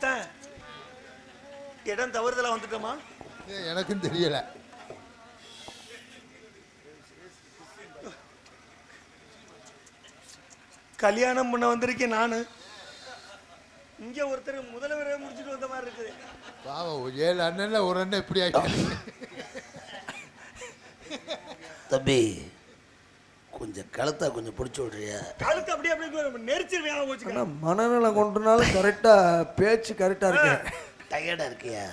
கொடுத்தேன் இடம் தவறுதலா வந்துட்டோமா எனக்கும் தெரியல. கல்யாணம் பண்ண வந்திருக்கேன் நானு. இங்க ஒருத்தர் முதல்வரே முடிச்சிட்டு வந்த மாதிரி இருக்குது. பாவம் ஏழு அண்ணன்ல ஒரு அண்ணன் இப்படி ஆகி தம்பி கொஞ்சம் கழுத்தா கொஞ்சம் பிடிச்சி விட்றியா? கழுத்து அப்படியே அப்படியே நெரிச்சிருவேன் வச்சுக்க ஆனால் மனநலம் கொண்டனாலும் கரெக்டாக பேச்சு கரெக்டாக இருக்கு. டயர்டா இருக்கியா?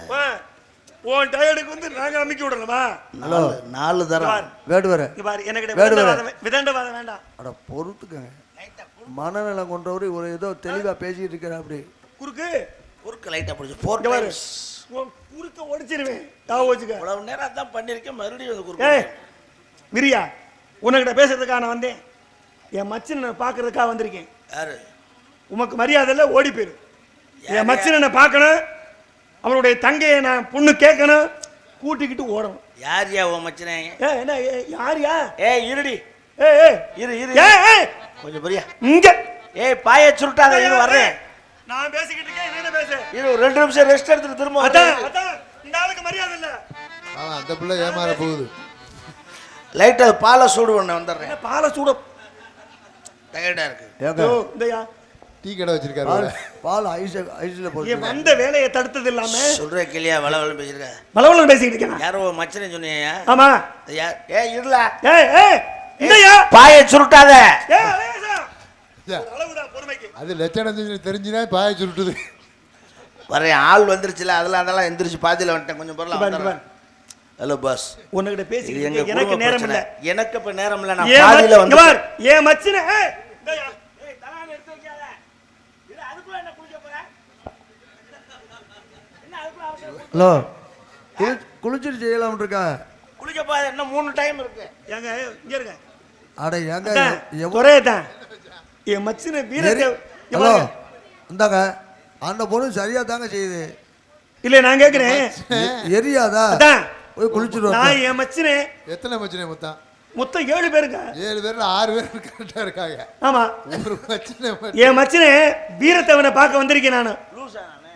உன் டயர்டுக்கு வந்து நாங்க அமைக்க விடலாமா நாலு நாலு தரம். இங்க பாரு. எனக்கு வேடு வேற. விதண்டவாதம் வேண்டாம். அட பொறுத்துக்கங்க. மனநலம் கொண்டவர் ஒரு ஏதோ தெளிவாக பேசிட்டு இருக்கிற அப்படி. குறுக்கு. குறுக்க லைட்டா பிடிச்சி பாரு. டைம்ஸ் குறுக்க ஒடிச்சிருவேன். ஞாபகம் வச்சுக்க. இவ்வளவு நேரம் அதான் பண்ணியிருக்கேன் மறுபடியும் குறுக்க மிரியா. உன்கிட்ட பேசுறதுக்காக நான் வந்தேன். என் மச்சினை பார்க்கறதுக்காக வந்திருக்கேன். யாரு? உமக்கு மரியாதை இல்லை ஓடி போயிரு. என் மச்சினை பார்க்கணும் அவனுடைய தங்கையை நான் பொண்ணு கேட்கணும் கூட்டிக்கிட்டு ஓடணும். யார் யா உன் மச்சனே? ஏ என்ன ஏ, யாருயா? ஏய் இருடி. ஏ ஏ இரு இரு. ஏ ஏ கொஞ்சம் பெரியா. இங்க. ஏய் பாய சுருட்டாத இரு வர்றேன். நான் பேசிக்கிட்டு இருக்கேன் என்ன பேசு? இரு ரெண்டு நிமிஷம் ரெஸ்ட் எடுத்துட்டு திரும்ப அதான் அதான். இந்த ஆளுக்கு மரியாதை இல்ல. அந்த பிள்ளை ஏமாற போகுது. லைட்டா பாலை சூடு பண்ண வந்துடுறேன். பாலை சூட டயர்டா இருக்கு. இந்தயா டீ கடை வச்சிருக்காரு பால் ஐஸ் ஐஸில் போட்டு வந்த வேலையை தடுத்தது இல்லாம சொல்ற கிளியா வள வள பேசிருக்க பலவலம் பேசிக்கிட்டு இருக்கேன் யாரோ மச்சனை சொன்னியா? ஆமா. யார்? ஏய் இருல ஏய் ஏய் இந்தயா பாய சுருட்டாத. ஏய் அலேசா ஏ, அளவுதான் பொறுமைக்கு. அது லட்சணம் தெரிஞ்சுனா பாய சுருட்டுது. வரேன் ஆள் வந்துருச்சுல அதெல்லாம் அதெல்லாம் எந்திரிச்சு பாதியில வந்துட்டேன். கொஞ்சம் பொருள் பாரு. ஹலோ பாஸ் உன்கிட்ட இது இருக்கேன். எனக்கு நேரம் இல்ல எனக்கு இப்ப நேரம் இல்ல நான் ஏன் பாதியில வந்து இங்க பாரு, ஏன் மச்சின ஏய், இந்தயா. ஹலோ. குளி குளிச்சுட்டு செய்யலாம்னு இருக்கா குளிக்க போது என்ன மூணு டைம் இருக்கு. ஏங்க இங்க இருங்க. அட ஏங்க அதான், எவ்வளோ குறையத்தான். என் மச்சின வீரத்தை ஹலோ. இந்தாங்க. அந்த பொண்ணு சரியா தாங்க செய்யுது. இல்ல நான் கேக்குறேன். எரியாதா? அதான் போய் குளிச்சுட்டு நான். என் மச்சினே எத்தனை மச்சனை மொத்தம் மொத்தம் ஏழு பேருங்க. ஏழு பேர்ல ஆறு பேர் கரெக்டா இருக்காங்க. ஆமா. ஒரு மச்சனை மட்டும். என் மச்சினே வீரத்தவனை பார்க்க வந்திருக்கேன் நானு. லூசா நானு.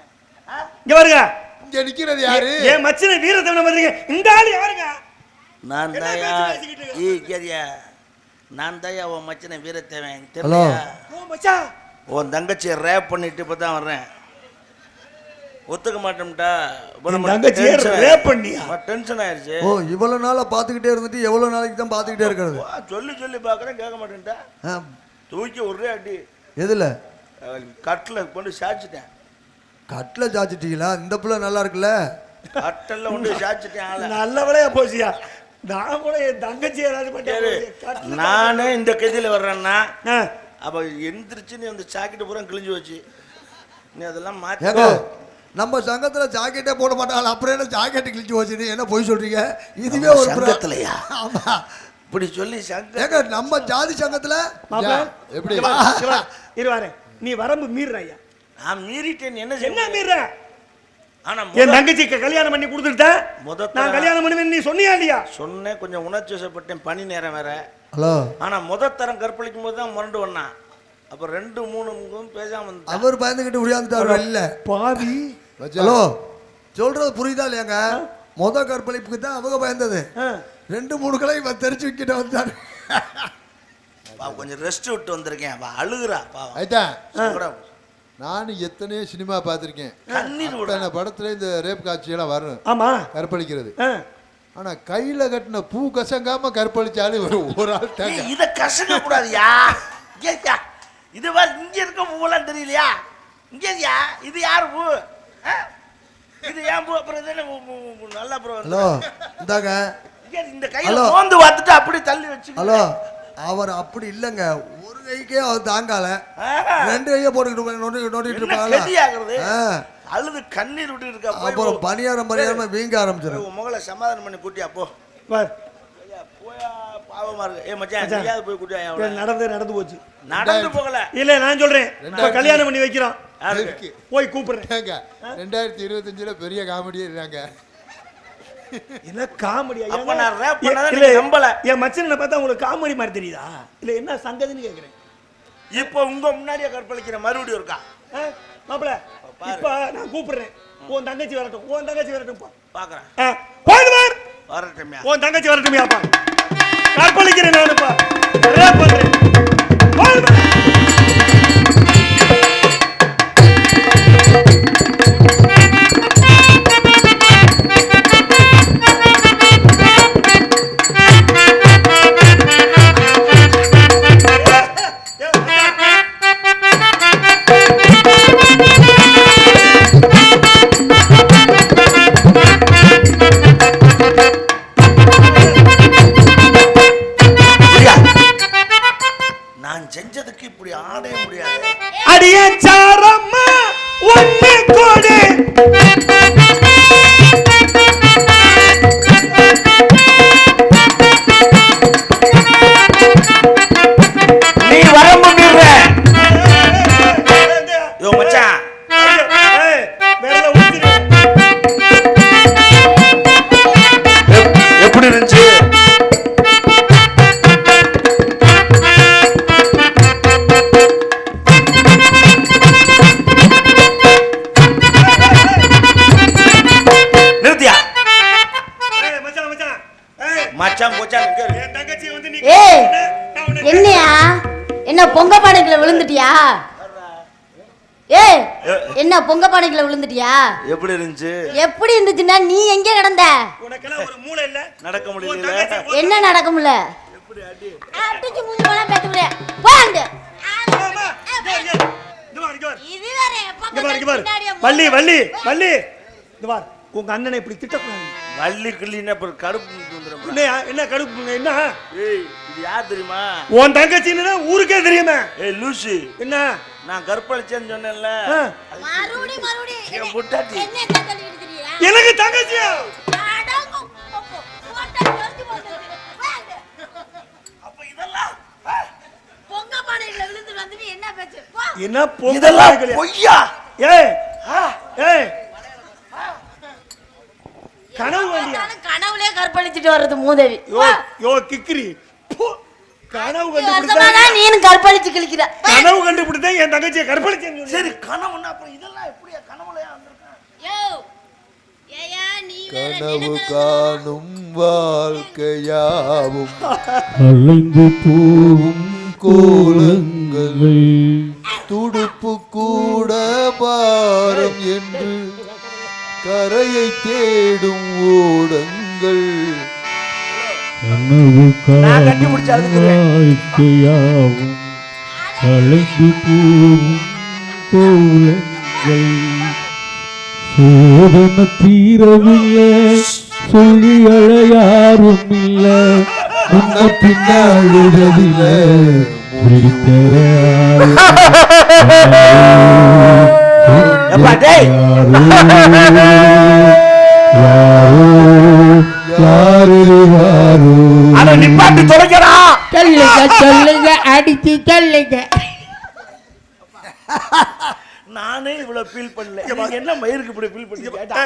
ஆ? இங்க பாருங்க. இங்க நிக்கிறது யாரு? என் மச்சினை வீரத்தவனை வந்திருக்கேன் இந்த ஆளு யாருங்க நான் தாயா. பேச்சு பேசிக்கிட்டு இருக்க? ஈ கேரியா நான் தாயா உன் மச்சனை வீரத்தேவன். தெரியலையா ஓ மச்சான் உன் தங்கச்சியை ரேப் பண்ணிட்டு இப்போ தான் வர்றேன். ஒத்துக்க மாட்டோம்டா. தங்கச்சியை rape பண்ணியா? டென்ஷன் ஆயிருச்சு ஓ இவ்வளவு நாளா பாத்துக்கிட்டே இருந்துட்டு எவ்வளவு நாளைக்கு தான் பாத்துக்கிட்டே இருக்கிறது? சொல்லி சொல்லி பார்க்குறேன் கேட்க மாட்டேன்டா. ஆ, தூக்கி ஒரே அடி. எதுல? கட்டில் கொண்டு சாய்ச்சிட்டேன். கட்டில சாச்சிட்டீங்களா இந்த புள்ள நல்லா இருக்குல்ல? கட்டில் கொண்டு சாய்ச்சிட்டேன் ஆளை. நல்ல வேலையா போச்சியா? நான் கூட என் தங்கச்சி ஏதாவது சரி, பண்ணிட்டு நானே இந்த கதியில் வர்றேன்னா அப்போ எந்திரிச்சு நீ அந்த சாக்கெட்டு பூரா கிழிஞ்சு வச்சு நீ அதெல்லாம் மாற்றி நம்ம சங்கத்துல ஜாக்கெட்டே போட மாட்டாங்க. அப்புறம் என்ன ஜாக்கெட் கிழிச்சு வச்சுட்டு என்ன போய் சொல்றீங்க? இதுவே ஒரு சங்கத்துலயா? ஆமா. இப்படி சொல்லி சங்க நம்ம ஜாதி சங்கத்துல எப்படி? இங்க வா, இங்க வா, இரு வாரேன். நீ வரம்பு மீறுறாயா நான் மீறிட்டேன் என்ன என்ன மீற ஆனா என் தங்கச்சிக்கு கல்யாணம் பண்ணி கொடுத்துட்டேன். முத நான் கல்யாணம் பண்ணுவேன் நீ சொன்னியா இல்லையா? சொன்னேன் கொஞ்சம் உணர்ச்சி வசப்பட்டேன் பனி நேரம் வேற. ஹலோ. ஆனா முத தரம் கற்பழிக்கும் போது தான் முரண்டு வந்தான். அப்ப ரெண்டு மூணு பேசாம அவர் பயந்துகிட்டு உடையாந்துட்டாரு? இல்ல. பாவி. ஹலோ சொல்றது புரியுதா இல்லையாங்க? முத கற்பழிப்புக்கு தான் அவங்க பயந்தது. ரெண்டு மூணு கிளை இவன் தெரிச்சு விக்கிட்ட வந்தாரு. பாவம் கொஞ்சம் ரெஸ்ட் விட்டு வந்திருக்கேன். அவ அழுகுறா பாவம் ஆயிட்டா. நானும் எத்தனையோ சினிமா பார்த்திருக்கேன். கண்ணீர் விட படத்துல இந்த ரேப் காட்சியெல்லாம் வரும். ஆமா. கற்பழிக்கிறது. ஆனா கையில கட்டின பூ கசங்காம கற்பழிச்சாலும் ஒரு ஒரு ஆள் தாங்க. இத கசக்க கூடாதுயா இது வா இங்க இருக்க பூவெல்லாம் தெரியலையா? இங்க இருக்கியா இது யாரு பூ? இது ஏன் பூ அப்புறம் பூ, நல்லா அப்புறம் ஹலோ இந்தாங்க. இந்த கையில. மோந்து பார்த்துட்டு அப்படியே தள்ளி வச்சு ஹலோ அவர் அப்படி இல்லைங்க. ஒரு கைக்கே அவர் தாங்கால. ரெண்டு கையை போட்டுக்கிட்டு நோண்டி நோண்டிட்டு ஆகுறது? ஆ, அழுது கண்ணீர் விட்டு இருக்கா. அப்புறம் பணியாரம் பணியாரமா வீங்க ஆரம்பிச்சிடும் உன் சமாதானம் பண்ணி கூட்டியா போ. பார். பாவமா இருக்கு. ஏ மச்சான் போய் கூட்டியா நடந்து நடந்து போச்சு. நடந்து போகல. இல்ல நான் சொல்றேன். கல்யாணம் பண்ணி வைக்கிறோம். யாருக்கு? இருக்கு. போய் கூப்பிடுறேன். ஏங்க, ரெண்டாயிரத்தி இருபத்தஞ்சுல பெரிய காமெடியே இருக்காங்க என்ன காமெடியா? அப்ப நான் பண்ணதை நீங்க நம்பல. என் மச்சனை பார்த்தா உங்களுக்கு காமெடி மாதிரி தெரியுதா? இல்ல என்ன சங்கதின்னு கேக்குறேன். இப்போ உங்க முன்னாடியே கற்பழிக்கிற மறுபடியும் இருக்கா? ஆ? மாப்பிள இப்ப நான் கூப்பிடுறேன். உன் தங்கச்சி வரட்டும் உன் தங்கச்சி வரட்டும் பா. பாக்குறேன். ஆ, போயிட்டு வார். வரட்டும்யா. உன் தங்கச்சி வரட்டுமியாப்பா கற்பழிக்கிறேன் நானுப்பா பண்றேன். பொங்க பானைக்குள்ள விழுந்துட்டியா? ஏய் என்ன பொங்க பானைக்குள்ள விழுந்துட்டியா? எப்படி இருந்துச்சு? எப்படி இருந்துச்சுன்னா நீ எங்க கிடந்த? உனக்கெல்லாம் ஒரு மூளை இல்ல. நடக்க முடியல. என்ன நடக்கும்ல அடிச்சு மூஞ்சி போனா பேச முடியாது போங்க. இது வேற. பின்னாடியே வள்ளி வள்ளி பாரு. உங்க அண்ணனை இப்படி திட்டக்கூடாது. வள்ளி கிள்ளின்னு அப்புறம் கடுப்பு வந்துடும் என்ன என்ன கடுப்பு என்ன? ஏய் இது யார் தெரியுமா? உன் தங்கச்சின்னு ஊருக்கே தெரியுமே. ஏய் லூசு. என்ன? நான் கற்பழிச்சேன்னு சொன்னேன்ல. மறுபடி மறுபடி. என். என்ன என்ன தெரியா எனக்கு தங்கச்சியா? அடங்கும். அப்போ, போட்டா தெரிஞ்சு போட்டது. வாங்க. அப்ப இதெல்லாம் பொங்க பானைக்குள்ள விழுந்து வந்து நீ என்ன பேச்சு போ. என்ன பொங்கல் இதெல்லாம் வைக்கலையா? பொய்யா ஏய் ஆ, ஏய் கனவு வேண்டியா கனவுலயே கற்பழிச்சிட்டு வர்றது மூதேவி. யோ யோ கிக்கிரி. கனவு கண்டுபிடிச்சா நீனும் கற்பழிச்சு கிழிக்கிற. கனவு கண்டுபிடிச்சா என் தங்கச்சியை கற்பழிச்சேன்னு சொல்லு. சரி கனவுன்னா அப்புறம் இதெல்லாம் எப்படியா? கனவுலயா வந்திருக்கேன் யோ கனவு காணும் வாழ்க்கையாவும். அலைந்து போகும் கோலங்கள். துடுப்பு கூட பாரம் என்று கரையை தேடும் ஓடங்கள். கனவு. வாழ்க்கையாவும் அலைந்து போகும் கோலங்கள். சோதனை தீரவில்லை சொல்லி அழையாரும் இல்லை முன்ன முடித்தர எப்பா, டேய். அட நிப்பாட்டி தொலைக்கடா சொல்லுங்க சொல்லுங்க அடிச்சு சொல்லுங்க நானே இவ்வளவு ஃபீல் பண்ணல. என்ன மயிருக்கு இப்படி ஃபீல் பண்ணி கேட்டா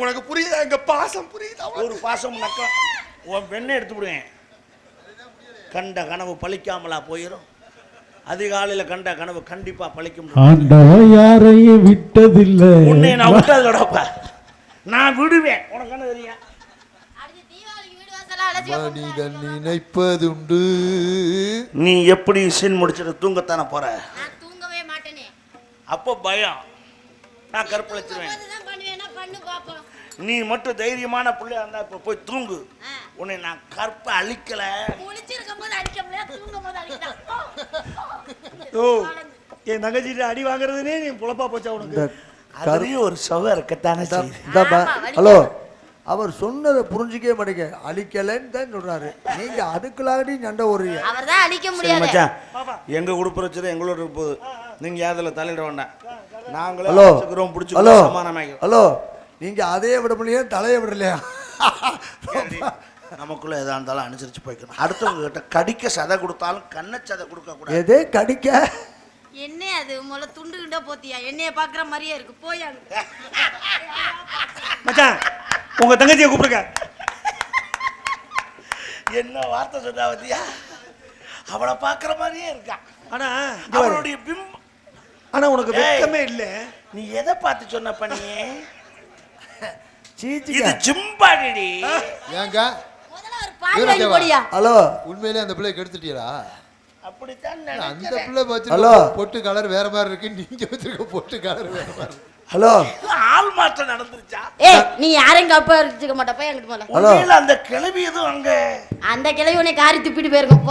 உனக்கு புரியுதா? எங்க பாசம் புரியுதா ஒரு பாசம் நக்கம் உன் பெண்ணை எடுத்து விடுவேன். கண்ட கனவு பழிக்காமலா போயிடும் அதிகாலையில கண்ட கனவு கண்டிப்பா பழிக்கும். ஆண்டவ யாரையும் விட்டதில்லை. உன்னை நான் விட்டதோடப்ப நான் விடுவேன். உனக்கு என்ன தெரியும்? மனிதன் நினைப்பதுண்டு. நீ எப்படி சீன் முடிச்சிட்டு தூங்கத்தானே போற? நான் தூங்கவே மாட்டேனே. அப்போ பயம். நான் கற்பழிச்சிருவேன். நீ மட்டும் தைரியமான பிள்ளையா இருந்தா இப்ப போய் தூங்கு. உன்னை நான் கற்ப அழிக்கல குளிச்சிருக்கும் போது அடிக்க முடியாது தூங்கும் போது அடிக்கலாம் ஓ என் தங்கச்சிட்ட அடி வாங்குறதுனே நீ புலப்பா போச்சா உனக்கு? அதுலயும் ஒரு சுகம் இருக்கத்தானே செய்யுது. இந்த ப- ஆமா, வலிக்கும். ஹலோ அவர் சொன்னதை புரிஞ்சிக்கவே மாட்டேங்க அழிக்கலைன்னு தான் சொல்றாரு. நீங்க அதுக்குள்ளாடி சண்டை ஓடுறீங்க அவர் தான் அழிக்க முடியாது. மச்சான் எங்க குடும்ப பிரச்சனை எங்களோட இருக்க போகுது நீங்க யாதுல தலையிட வேண்டாம்? நாங்களே ஹலோ அடிச்சுக்கிறோம், ஹலோ பிடிச்சுக்கிறோம், சமாதானமாக்கிறோம். ஹலோ நீங்க அதையே விட முடியல தலையை விடலையா? நமக்குள்ள எதா இருந்தாலும் அனுசரிச்சு போய்க்கணும். அடுத்தவங்க கிட்ட கடிக்க சதை கொடுத்தாலும் கண்ண சதை கொடுக்க கூடாது. எதே? கடிக்க? என்ன அது முளை துண்டு கிட்ட போத்தியா? என்னைய பாக்குற மாதிரியே இருக்கு. போயாங்க மச்சான் உங்க தங்கச்சியை கூப்பிடுங்க. என்ன வார்த்தை சொன்னா பத்தியா? அவளை பாக்குற மாதிரியே இருக்கா. ஆனா. அவளுடைய பிம்பம் ஆனா உனக்கு. வெக்கமே இல்ல. நீ எதை பார்த்து சொன்ன பண்ணி சீச்சிக்க. இது ஜிம்பாடிடி. ஏங்க ஹலோ. உண்மையிலே அந்த பிள்ளைய பிள்ளை பொட்டு கலர் வேற மாதிரி இருக்கு நீங்க வச்சிருக்க பொட்டு கலர் வேற மாதிரி இருக்கு. ஹலோ. ஆள் மாற்றம் நடந்துருச்சா? ஏய் நீ யாரையும் கப்ப மாட்டப்ப ஹலோ. அந்த கிளவி எதுவும் அங்க? அந்த கிளவி உன்னை காரி துப்பிட்டு போயிருக்கும்.